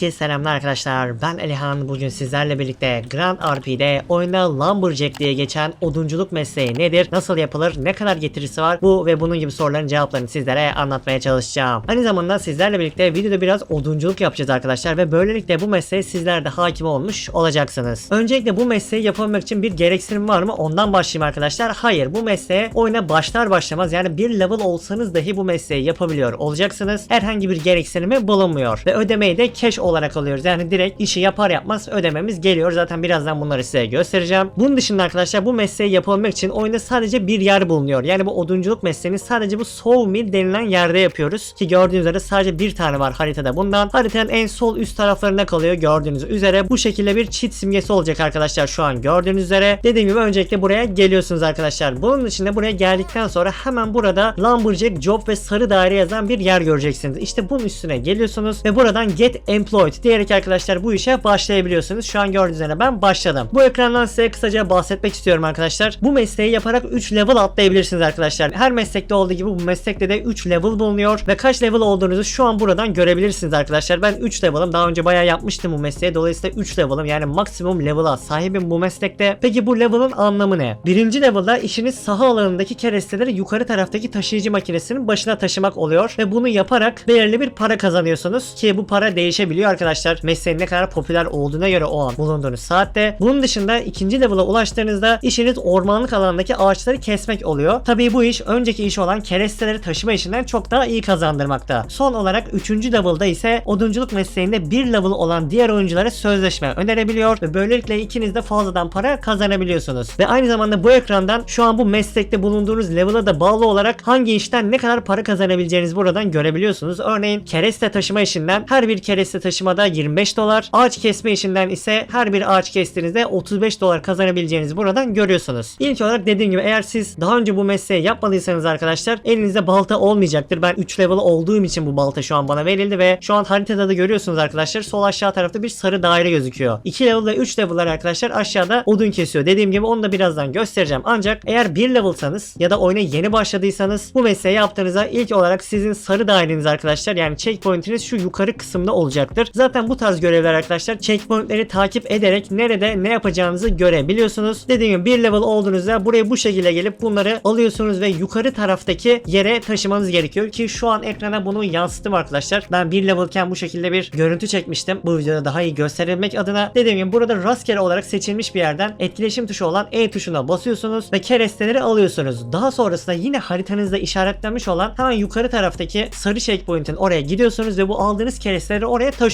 Herkese selamlar arkadaşlar. Ben Elihan. Bugün sizlerle birlikte Grand RP'de oyunda Lumberjack diye geçen odunculuk mesleği nedir? Nasıl yapılır? Ne kadar getirisi var? Bu ve bunun gibi soruların cevaplarını sizlere anlatmaya çalışacağım. Aynı zamanda sizlerle birlikte videoda biraz odunculuk yapacağız arkadaşlar ve böylelikle bu mesleğe sizler de hakim olmuş olacaksınız. Öncelikle bu mesleği yapabilmek için bir gereksinim var mı? Ondan başlayayım arkadaşlar. Hayır bu mesleğe oyuna başlar başlamaz yani bir level olsanız dahi bu mesleği yapabiliyor olacaksınız. Herhangi bir gereksinimi bulunmuyor ve ödemeyi de cash olarak alıyoruz. Yani direkt işi yapar yapmaz ödememiz geliyor. Zaten birazdan bunları size göstereceğim. Bunun dışında arkadaşlar bu mesleği yapabilmek için oyunda sadece bir yer bulunuyor. Yani bu odunculuk mesleğini sadece bu Sawmill denilen yerde yapıyoruz. Ki gördüğünüz üzere sadece bir tane var haritada bundan. Haritanın en sol üst taraflarında kalıyor gördüğünüz üzere. Bu şekilde bir cheat simgesi olacak arkadaşlar şu an gördüğünüz üzere. Dediğim gibi öncelikle buraya geliyorsunuz arkadaşlar. Bunun dışında buraya geldikten sonra hemen burada Lumberjack Job ve sarı daire yazan bir yer göreceksiniz. İşte bunun üstüne geliyorsunuz ve buradan Get Employed diyerek arkadaşlar bu işe başlayabiliyorsunuz. Şu an gördüğünüz üzere ben başladım. Bu ekrandan size kısaca bahsetmek istiyorum arkadaşlar. Bu mesleği yaparak 3 level atlayabilirsiniz arkadaşlar. Her meslekte olduğu gibi bu meslekte de 3 level bulunuyor ve kaç level olduğunuzu şu an buradan görebilirsiniz arkadaşlar. Ben 3 level'ım. Daha önce bayağı yapmıştım bu mesleği. Dolayısıyla 3 level'ım. Yani maksimum level'a sahibim bu meslekte. Peki bu level'ın anlamı ne? Birinci level'da işiniz saha alanındaki keresteleri yukarı taraftaki taşıyıcı makinesinin başına taşımak oluyor ve bunu yaparak belirli bir para kazanıyorsunuz ki bu para değişebiliyor arkadaşlar. Mesleğin ne kadar popüler olduğuna göre o an bulunduğunuz saatte. Bunun dışında ikinci level'a ulaştığınızda işiniz ormanlık alandaki ağaçları kesmek oluyor. Tabii bu iş önceki iş olan keresteleri taşıma işinden çok daha iyi kazandırmakta. Son olarak üçüncü level'da ise odunculuk mesleğinde bir level olan diğer oyunculara sözleşme önerebiliyor ve böylelikle ikiniz de fazladan para kazanabiliyorsunuz. Ve aynı zamanda bu ekrandan şu an bu meslekte bulunduğunuz level'a da bağlı olarak hangi işten ne kadar para kazanabileceğinizi buradan görebiliyorsunuz. Örneğin kereste taşıma işinden her bir kereste taşımada 25 dolar, ağaç kesme işinden ise her bir ağaç kestiğinizde 35 dolar kazanabileceğinizi buradan görüyorsunuz. İlk olarak dediğim gibi eğer siz daha önce bu mesleği yapmadıysanız arkadaşlar elinizde balta olmayacaktır. Ben 3 level olduğum için bu balta şu an bana verildi ve şu an haritada da görüyorsunuz arkadaşlar sol aşağı tarafta bir sarı daire gözüküyor. 2 level ve 3 level'lar arkadaşlar aşağıda odun kesiyor. Dediğim gibi onu da birazdan göstereceğim. Ancak eğer 1 level'sanız ya da oyuna yeni başladıysanız bu mesleği yaptığınızda ilk olarak sizin sarı daireniz arkadaşlar yani checkpoint'iniz şu yukarı kısımda olacaktır. Zaten bu tarz görevler arkadaşlar checkpoint'leri takip ederek nerede ne yapacağınızı görebiliyorsunuz. Dediğim gibi 1 level olduğunuzda buraya bu şekilde gelip bunları alıyorsunuz ve yukarı taraftaki yere taşımanız gerekiyor ki şu an ekrana bunu yansıttım arkadaşlar. Ben 1 levelken bu şekilde bir görüntü çekmiştim. Bu videoda daha iyi gösterebilmek adına dediğim gibi burada rastgele olarak seçilmiş bir yerden etkileşim tuşu olan E tuşuna basıyorsunuz ve keresteleri alıyorsunuz. Daha sonrasında yine haritanızda işaretlenmiş olan hemen yukarı taraftaki sarı checkpoint'in oraya gidiyorsunuz ve bu aldığınız keresteleri oraya taşıyorsunuz.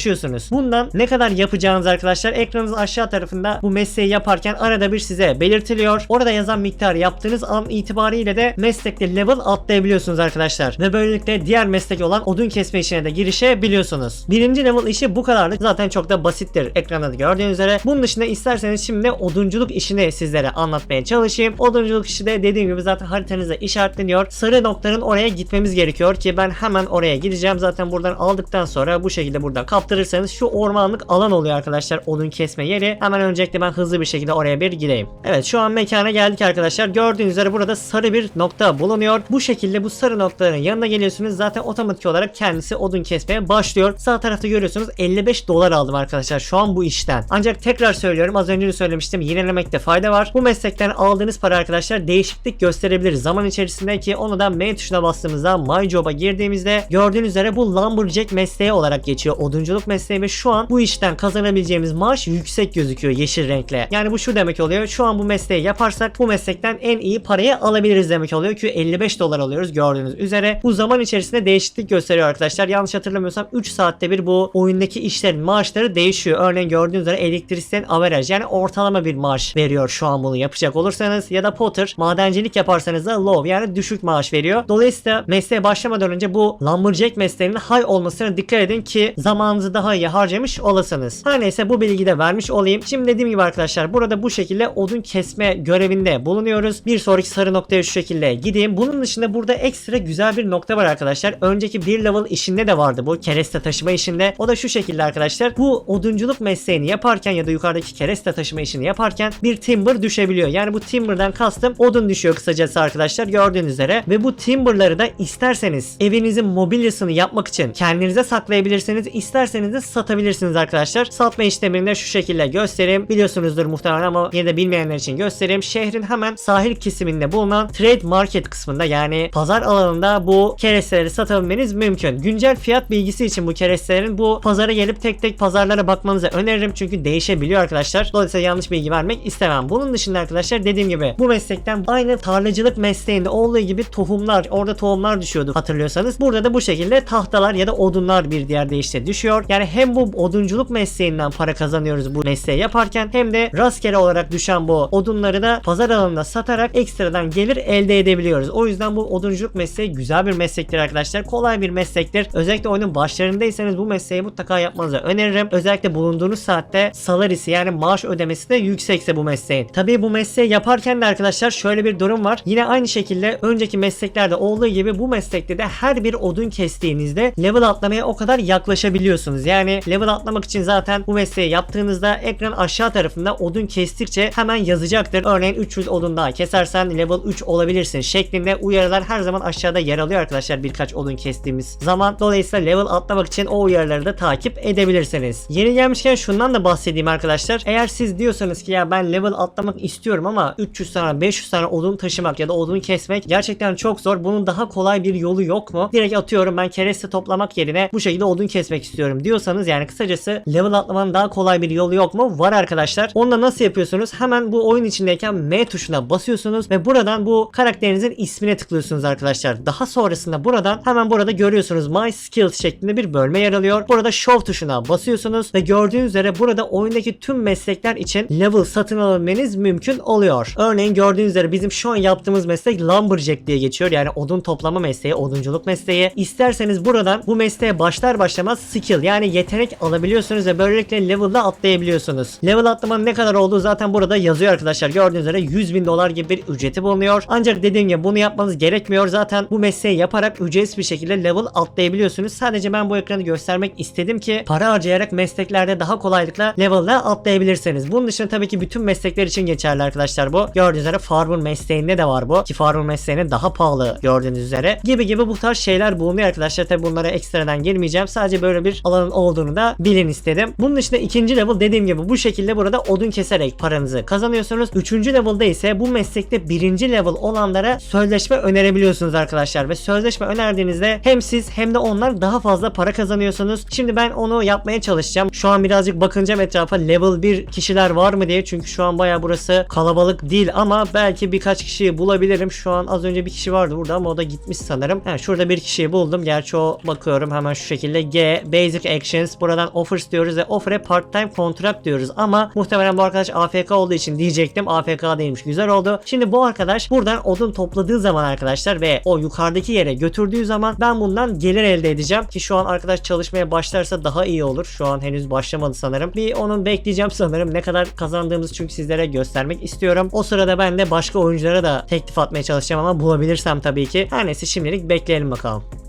Bundan ne kadar yapacağınız arkadaşlar ekranınız aşağı tarafında bu mesleği yaparken arada bir size belirtiliyor. Orada yazan miktar yaptığınız an itibariyle de meslekte level atlayabiliyorsunuz arkadaşlar. Ve böylelikle diğer meslek olan odun kesme işine de girişebiliyorsunuz. Birinci level işi bu kadarlık. Zaten çok da basittir ekranda da gördüğünüz üzere. Bunun dışında isterseniz şimdi odunculuk işini sizlere anlatmaya çalışayım. Odunculuk işi de dediğim gibi zaten haritanızda işaretleniyor. Sarı noktanın oraya gitmemiz gerekiyor ki ben hemen oraya gideceğim. Zaten buradan aldıktan sonra bu şekilde buradan kaptırırsanız şu ormanlık alan oluyor arkadaşlar odun kesme yeri. Hemen öncelikle ben hızlı bir şekilde oraya bir gideyim. Evet şu an mekana geldik arkadaşlar. Gördüğünüz üzere burada sarı bir nokta bulunuyor. Bu şekilde bu sarı noktaların yanına geliyorsunuz. Zaten otomatik olarak kendisi odun kesmeye başlıyor. Sağ tarafta görüyorsunuz 55 dolar aldım arkadaşlar şu an bu işten. Ancak tekrar söylüyorum az önce de söylemiştim yinelemekte fayda var. Bu meslekten aldığınız para arkadaşlar değişiklik gösterebilir zaman içerisinde ki onu da M tuşuna bastığımızda My Job'a girdiğimizde gördüğünüz üzere bu Lumberjack mesleği olarak geçiyor. Odunculuk mesleği ve şu an bu işten kazanabileceğimiz maaş yüksek gözüküyor yeşil renkle. Yani bu şu demek oluyor. Şu an bu mesleği yaparsak bu meslekten en iyi parayı alabiliriz demek oluyor ki 55 dolar alıyoruz gördüğünüz üzere. Bu zaman içerisinde değişiklik gösteriyor arkadaşlar. Yanlış hatırlamıyorsam 3 saatte bir bu oyundaki işlerin maaşları değişiyor. Örneğin gördüğünüz üzere elektrikten averaj yani ortalama bir maaş veriyor şu an bunu yapacak olursanız ya da Potter madencilik yaparsanız da low yani düşük maaş veriyor. Dolayısıyla mesleğe başlamadan önce bu Lumberjack mesleğinin high olmasına dikkat edin ki zamanınızı daha iyi harcamış olasınız. Her neyse bu bilgiyi de vermiş olayım. Şimdi dediğim gibi arkadaşlar burada bu şekilde odun kesme görevinde bulunuyoruz. Bir sonraki sarı noktaya şu şekilde gideyim. Bunun dışında burada ekstra güzel bir nokta var arkadaşlar. Önceki bir level işinde de vardı bu kereste taşıma işinde. O da şu şekilde arkadaşlar. Bu odunculuk mesleğini yaparken ya da yukarıdaki kereste taşıma işini yaparken bir timber düşebiliyor. Yani bu timber'dan kastım odun düşüyor kısacası arkadaşlar gördüğünüz üzere. Ve bu timber'ları da isterseniz evinizin mobilyasını yapmak için kendinize saklayabilirsiniz. İsterseniz isterseniz de satabilirsiniz arkadaşlar. Satma işlemini de şu şekilde göstereyim. Biliyorsunuzdur muhtemelen ama yine de bilmeyenler için göstereyim. Şehrin hemen sahil kesiminde bulunan trade market kısmında yani pazar alanında bu keresteleri satabilmeniz mümkün. Güncel fiyat bilgisi için bu kerestelerin bu pazara gelip tek tek pazarlara bakmanızı öneririm. Çünkü değişebiliyor arkadaşlar. Dolayısıyla yanlış bilgi vermek istemem. Bunun dışında arkadaşlar dediğim gibi bu meslekten aynı tarlacılık mesleğinde olduğu gibi tohumlar orada tohumlar düşüyordu hatırlıyorsanız. Burada da bu şekilde tahtalar ya da odunlar bir diğer deyişle düşüyor. Yani hem bu odunculuk mesleğinden para kazanıyoruz bu mesleği yaparken hem de rastgele olarak düşen bu odunları da pazar alanında satarak ekstradan gelir elde edebiliyoruz. O yüzden bu odunculuk mesleği güzel bir meslektir arkadaşlar. Kolay bir meslektir. Özellikle oyunun başlarındaysanız bu mesleği mutlaka yapmanızı öneririm. Özellikle bulunduğunuz saatte salarisi yani maaş ödemesi de yüksekse bu mesleğin. Tabii bu mesleği yaparken de arkadaşlar şöyle bir durum var. Yine aynı şekilde önceki mesleklerde olduğu gibi bu meslekte de her bir odun kestiğinizde level atlamaya o kadar yaklaşabiliyorsunuz. Yani level atlamak için zaten bu mesleği yaptığınızda ekran aşağı tarafında odun kestikçe hemen yazacaktır. Örneğin 300 odun daha kesersen level 3 olabilirsin şeklinde uyarılar her zaman aşağıda yer alıyor arkadaşlar birkaç odun kestiğimiz zaman. Dolayısıyla level atlamak için o uyarıları da takip edebilirsiniz. Yeni gelmişken şundan da bahsedeyim arkadaşlar. Eğer siz diyorsanız ki ya ben level atlamak istiyorum ama 300 tane 500 tane odun taşımak ya da odun kesmek gerçekten çok zor. Bunun daha kolay bir yolu yok mu? Direkt atıyorum ben kereste toplamak yerine bu şekilde odun kesmek istiyorum diyorsanız yani kısacası level atlamanın daha kolay bir yolu yok mu? Var arkadaşlar. Onu da nasıl yapıyorsunuz? Hemen bu oyun içindeyken M tuşuna basıyorsunuz ve buradan bu karakterinizin ismine tıklıyorsunuz arkadaşlar. Daha sonrasında buradan hemen burada görüyorsunuz My Skills şeklinde bir bölme yer alıyor. Burada Show tuşuna basıyorsunuz ve gördüğünüz üzere burada oyundaki tüm meslekler için level satın alabilmeniz mümkün oluyor. Örneğin gördüğünüz üzere bizim şu an yaptığımız meslek Lumberjack diye geçiyor. Yani odun toplama mesleği, odunculuk mesleği. İsterseniz buradan bu mesleğe başlar başlamaz skill yani yetenek alabiliyorsunuz ve böylelikle level'da atlayabiliyorsunuz. Level atlamanın ne kadar olduğu zaten burada yazıyor arkadaşlar. Gördüğünüz üzere 100 bin dolar gibi bir ücreti bulunuyor. Ancak dediğim gibi bunu yapmanız gerekmiyor. Zaten bu mesleği yaparak ücretsiz bir şekilde level atlayabiliyorsunuz. Sadece ben bu ekranı göstermek istedim ki para harcayarak mesleklerde daha kolaylıkla level'da atlayabilirsiniz. Bunun dışında tabii ki bütün meslekler için geçerli arkadaşlar bu. Gördüğünüz üzere farmer mesleğinde de var bu. Ki farmer mesleğine daha pahalı gördüğünüz üzere. Gibi gibi bu tarz şeyler bulunuyor arkadaşlar. Tabii bunlara ekstradan girmeyeceğim. Sadece böyle bir alanın olduğunu da bilin istedim. Bunun dışında ikinci level dediğim gibi bu şekilde burada odun keserek paranızı kazanıyorsunuz. Üçüncü level'da ise bu meslekte birinci level olanlara sözleşme önerebiliyorsunuz arkadaşlar. Ve sözleşme önerdiğinizde hem siz hem de onlar daha fazla para kazanıyorsunuz. Şimdi ben onu yapmaya çalışacağım. Şu an birazcık bakınacağım etrafa level 1 kişiler var mı diye. Çünkü şu an baya burası kalabalık değil ama belki birkaç kişiyi bulabilirim. Şu an az önce bir kişi vardı burada ama o da gitmiş sanırım. He, şurada bir kişiyi buldum. Gerçi o bakıyorum hemen şu şekilde G Basic Actions buradan offers diyoruz ve offer'e part time contract diyoruz ama muhtemelen bu arkadaş AFK olduğu için diyecektim. AFK değilmiş. Güzel oldu. Şimdi bu arkadaş buradan odun topladığı zaman arkadaşlar ve o yukarıdaki yere götürdüğü zaman ben bundan gelir elde edeceğim ki şu an arkadaş çalışmaya başlarsa daha iyi olur. Şu an henüz başlamadı sanırım. Bir onun bekleyeceğim sanırım. Ne kadar kazandığımızı çünkü sizlere göstermek istiyorum. O sırada ben de başka oyunculara da teklif atmaya çalışacağım ama bulabilirsem tabii ki. Her neyse şimdilik bekleyelim bakalım.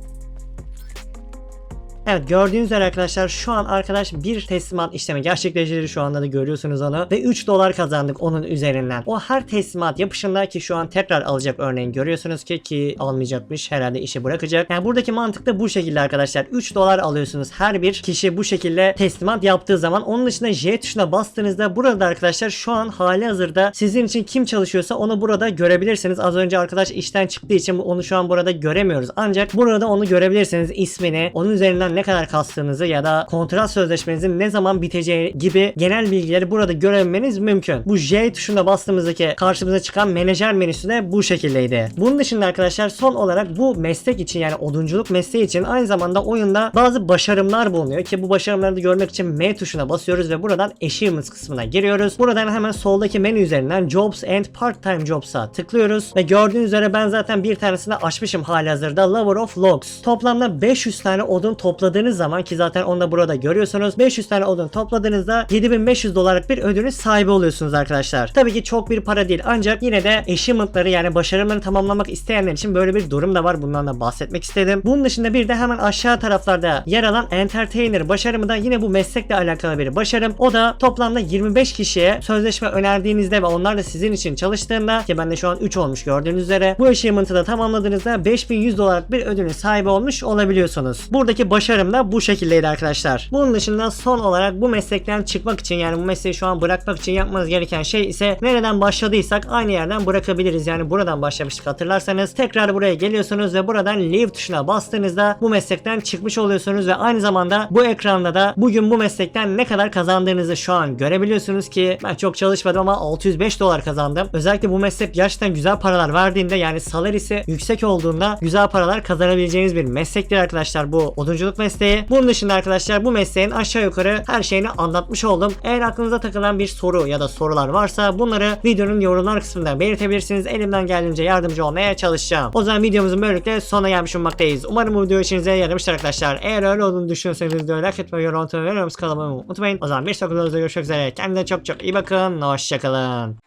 Evet gördüğünüz üzere arkadaşlar şu an arkadaş bir teslimat işlemi gerçekleştirdi şu anda da görüyorsunuz onu ve 3 dolar kazandık onun üzerinden. O her teslimat yapışında ki şu an tekrar alacak örneğin görüyorsunuz ki ki almayacakmış herhalde işi bırakacak. Yani buradaki mantık da bu şekilde arkadaşlar 3 dolar alıyorsunuz her bir kişi bu şekilde teslimat yaptığı zaman onun dışında J tuşuna bastığınızda burada arkadaşlar şu an hali hazırda sizin için kim çalışıyorsa onu burada görebilirsiniz. Az önce arkadaş işten çıktığı için onu şu an burada göremiyoruz. Ancak burada onu görebilirsiniz ismini onun üzerinden ne kadar kastığınızı ya da kontrat sözleşmenizin ne zaman biteceği gibi genel bilgileri burada görebilmeniz mümkün. Bu J tuşuna bastığımızdaki karşımıza çıkan menajer menüsü de bu şekildeydi. Bunun dışında arkadaşlar son olarak bu meslek için yani odunculuk mesleği için aynı zamanda oyunda bazı başarımlar bulunuyor ki bu başarımları da görmek için M tuşuna basıyoruz ve buradan achievements kısmına giriyoruz. Buradan hemen soldaki menü üzerinden Jobs and Part-Time Jobs'a tıklıyoruz ve gördüğünüz üzere ben zaten bir tanesini açmışım hali hazırda Lover of Logs. Toplamda 500 tane odun topladığınız zaman ki zaten onu da burada görüyorsunuz. 500 tane odun topladığınızda 7500 dolarlık bir ödülün sahibi oluyorsunuz arkadaşlar. Tabii ki çok bir para değil ancak yine de achievement'ları yani başarımlarını tamamlamak isteyenler için böyle bir durum da var. Bundan da bahsetmek istedim. Bunun dışında bir de hemen aşağı taraflarda yer alan Entertainer başarımı da yine bu meslekle alakalı bir başarım. O da toplamda 25 kişiye sözleşme önerdiğinizde ve onlar da sizin için çalıştığında ki bende şu an 3 olmuş gördüğünüz üzere bu achievement'ı da tamamladığınızda 5100 dolarlık bir ödülün sahibi olmuş olabiliyorsunuz. Buradaki başarı sorularım da bu şekildeydi arkadaşlar. Bunun dışında son olarak bu meslekten çıkmak için yani bu mesleği şu an bırakmak için yapmanız gereken şey ise nereden başladıysak aynı yerden bırakabiliriz. Yani buradan başlamıştık hatırlarsanız. Tekrar buraya geliyorsunuz ve buradan leave tuşuna bastığınızda bu meslekten çıkmış oluyorsunuz ve aynı zamanda bu ekranda da bugün bu meslekten ne kadar kazandığınızı şu an görebiliyorsunuz ki ben çok çalışmadım ama 605 dolar kazandım. Özellikle bu meslek gerçekten güzel paralar verdiğinde yani salarisi yüksek olduğunda güzel paralar kazanabileceğiniz bir meslektir arkadaşlar bu odunculuk mesleği. Bunun dışında arkadaşlar bu mesleğin aşağı yukarı her şeyini anlatmış oldum. Eğer aklınıza takılan bir soru ya da sorular varsa bunları videonun yorumlar kısmında belirtebilirsiniz. Elimden geldiğince yardımcı olmaya çalışacağım. O zaman videomuzun böylelikle sonuna gelmiş bulunmaktayız. Umarım bu video işinize yaramıştır arkadaşlar. Eğer öyle olduğunu düşünüyorsanız videoyu like etmeyi, yorum atmayı ve kanalıma unutmayın. O zaman bir sonraki videoda görüşmek üzere. Kendinize çok çok iyi bakın. Hoşçakalın.